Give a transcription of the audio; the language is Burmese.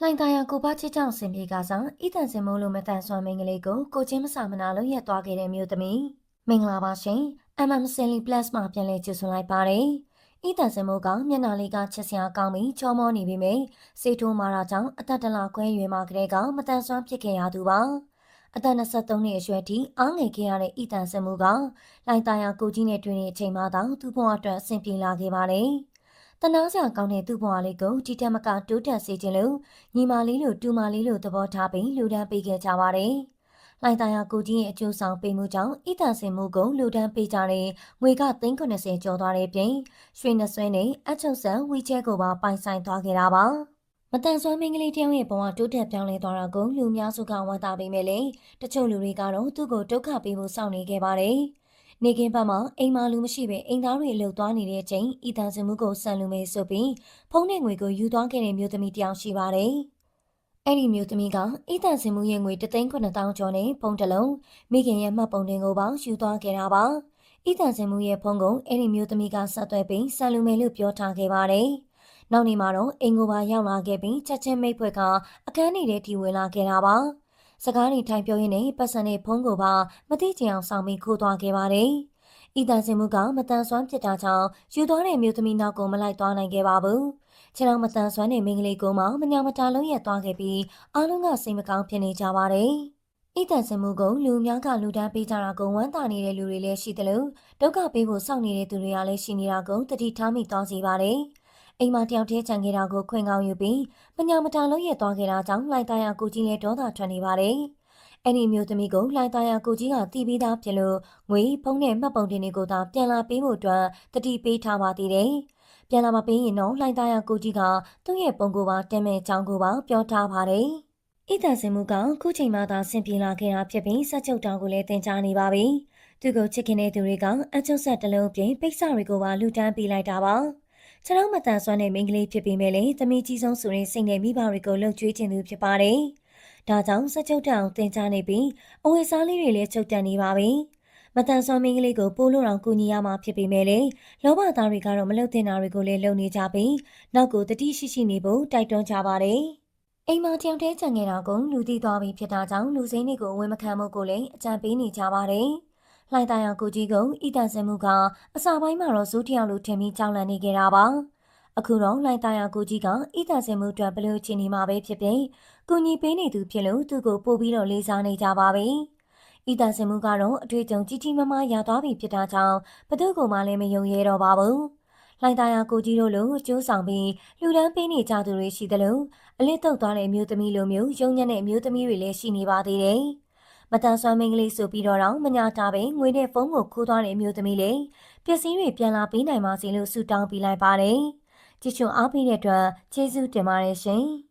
လှိုင်သာယာကိုပါချစ်ကြောင့်ဆင်ပြေကစားဤတန်စင်မိုးလိုမတန်ဆွမ်းမင်္ဂလေးကိုကိုချင်းမစာမနာလို့ရက်သွားခဲ့တဲ့မြို့သမီးမင်္ဂလာပါရှင် MM Silly Plus မှာပြန်လည်ကြိုဆိုလိုက်ပါတယ်ဤတန်စင်မိုးကမျက်နှာလေးကချစ်စရာကောင်းပြီးချောမောနေပြီမေစေထိုးမာတာကြောင့်အသက်တလခွဲရွယ်မှာကလေးကမတန်ဆွမ်းဖြစ်ခဲ့ရသူပါအသက်23နှစ်အရွယ်ထိအားငယ်ခဲ့ရတဲ့ဤတန်စင်မိုးကလှိုင်သာယာကိုကြီးနဲ့တွေ့တဲ့အချိန်မှသာသူ့ဘဝအတွက်အဆင်ပြေလာခဲ့ပါတယ် တနာစရာကောင်းတဲ့သူ့ဘဝလေးကိုဒီတက်မကတိုးတက်စေခြင်းလို့ညီမလေးလိုတူမလေးလိုသဘောထားပြီးလူဒန်းပေးခဲ့ကြပါတယ်။လိုင်တာယာကိုကြီးရဲ့အကျိုးဆောင်ပေးမှုကြောင့်ဣတန်စင်မှုကိုလူဒန်းပေးကြတဲ့ငွေက390ကျော်သွားတဲ့ပြင်ရွှေနှဆွဲနဲ့အချုပ်ဆန်ဝီချဲကိုပါပိုင်ဆိုင်သွားခဲ့တာပါ။မတန်ဆွမ်းမင်းကလေးတယောက်ရဲ့ဘဝတိုးတက်ပြောင်းလဲသွားတာကိုလူများစုကဝမ်းသာပေမဲ့လည်းတချို့လူတွေကတော့သူ့ကိုဒုက္ခပေးဖို့စောင့်နေခဲ့ပါတယ်။ နေကင်းဘက်မှာအိမ်မာလူမရှိပဲအိမ်သားတွေလှုပ်သွားနေတဲ့အချိန်ဤတန်စမှုကိုဆန်လူမဲဆိုပြီးဖုန်းနဲ့ငွေကိုယူသွားခဲ့တဲ့မျိုးသမီးတယောက်ရှိပါတယ်။အဲ့ဒီမျိုးသမီးကဤတန်စမှုရဲ့ငွေ3,900ကျော်နဲ့ဖုန်းတစ်လုံးမိခင်ရဲ့မှတ်ပုံတင်ကိုပေါယူသွားခဲ့တာပါ။ဤတန်စမှုရဲ့ဖုန်းကိုအဲ့ဒီမျိုးသမီးကဆက်သွဲပြီးဆန်လူမဲလို့ပြောထားခဲ့ပါတယ်။နောက်နေ့မှာတော့အိမ်ကိုပါရောက်လာခဲ့ပြီးချက်ချင်းမိတ်ဖွဲ့ကအခန်းနေတဲ့တီဝင်လာခဲ့တာပါ။ စကားတွေထိုင်ပြောရင်းနဲ့ပတ်စံနဲ့ဖုန်းကိုပါမသိချင်အောင်ဆောင်ပြီးခိုးသွားခဲ့ပါတယ်။ဤတန်စင်မှုကမတန်ဆွမ်းဖြစ်တာကြောင့်ယူသွားတဲ့မျိုးသမီးနောက်ကိုမလိုက်သွားနိုင်ခဲ့ပါဘူး။ခြေတော်မတန်ဆွမ်းတဲ့မိန်းကလေးကိုမှမညာမတာလုံးရက်သွားခဲ့ပြီးအားလုံးကစိတ်မကောင်းဖြစ်နေကြပါတယ်။ဤတန်စင်မှုကိုလူများကလူတန်းပေးကြတာကိုဝမ်းသာနေတဲ့လူတွေလည်းရှိတယ်လို့ဒုက္ခပေးဖို့စောင့်နေတဲ့သူတွေကလည်းရှိနေတာကိုတတိထားမိသွားစီပါတယ်။ အိမ်မှာတယောက်တည်းခြံခဲ့တာကိုခွင့်ကောင်းယူပြီးမညာမတာလုံးရက်သွားခဲ့တာကြောင့်လှိုင်သားရကိုကြီးနဲ့ဒေါသထွက်နေပါတယ်။အဲ့ဒီမျိုးသမီးကိုလှိုင်သားရကိုကြီးကတီးပြီးသားဖြစ်လို့ငွေဖုံးနဲ့မှတ်ပုံတင်တွေကိုသာပြန်လာပေးဖို့အတွက်တတိပေးထားပါသေးတယ်။ပြန်လာမပေးရင်တော့လှိုင်သားရကိုကြီးကသူ့ရဲ့ပုံကိုပါတင်မဲ့ချောင်းကိုပါပြောထားပါတယ်။ဣဒစင်မှုကခုချိန်မှသာဆင်ပြေလာခဲ့တာဖြစ်ပြီးစက်ချုပ်တောင်ကိုလည်းတင် जा နေပါပြီ။သူကိုချစ်ခင်တဲ့သူတွေကအကျုပ်ဆက်တလုံးပြင်ပိတ်စတွေကိုပါလူတန်းပေးလိုက်တာပါ။ ခြေထောက်မတန်ဆွမ်းတဲ့မိန်းကလေးဖြစ်ပေမဲ့လည်းသမီးကြီးဆုံးဆိုရင်စိတ်နဲ့မိဘတွေကိုလှုပ်ကြွေးခြင်းသူဖြစ်ပါတယ်။ဒါကြောင့်စက်ချုပ်တောင်တင်ချနေပြီးအဝယ်စားလေးတွေလည်းချုပ်တက်နေပါပြီ။မတန်ဆွမ်းမိန်းကလေးကိုပိုးလို့အောင်ကူညီရမှာဖြစ်ပေမဲ့လည်းလောဘသားတွေကတော့မလှုပ်တင်တာတွေကိုလည်းလုပ်နေကြပြီးနောက်ကိုတတိရှိရှိနေဖို့တိုက်တွန်းကြပါတယ်။အိမ်မှာတယောက်တည်းကြံနေတာကိုလူသိသွားပြီဖြစ်တာကြောင့်လူစိမ်းတွေကိုဝယ်မခံမှုကိုလည်းအကြံပေးနေကြပါတယ်။ လှိုင်သားရောင်ကိုကြီးကုံဤတန်စင်မှုကအစာပိုင်းမှာတော့ဇိုးတယောက်လိုထင်ပြီးကြောက်လန့်နေကြတာပါအခုတော့လှိုင်သားရောင်ကိုကြီးကဤတန်စင်မှုအတွက်ဘလို့ချင်နေမှာပဲဖြစ်ဖြစ်ကုညီပေးနေသူဖြစ်လို့သူ့ကိုပို့ပြီးတော့လေးစားနေကြပါပြီဤတန်စင်မှုကတော့အတွေ့အကြုံကြီးကြီးမားမားရသွားပြီဖြစ်တာကြောင့်ဘသူ့ကိုမှလည်းမယုံရဲတော့ပါဘူးလှိုင်သားရကိုကြီးတို့လိုကျိုးဆောင်ပြီးလူဒန်းပေးနေကြသူတွေရှိသလိုအလစ်တုတ်သွားတဲ့အမျိုးသမီးလိုမျိုးယုံညံ့တဲ့အမျိုးသမီးတွေလည်းရှိနေပါသေးတယ်။ မတန်ဆွမ်းမင်းကလေးဆိုပြီးတော့မညာတာပဲငွေနဲ့ဖုန်းကိုခိုးသွားတဲ့အမျိုးသမီးလေးပစ္စည်းတွေပြန်လာပေးနိုင်ပါစေလို့ဆုတောင်းပေးလိုက်ပါတယ်။ကြည့်ချွန်အားပေးတဲ့အတွက်ကျေးဇူးတင်ပါတယ်ရှင်။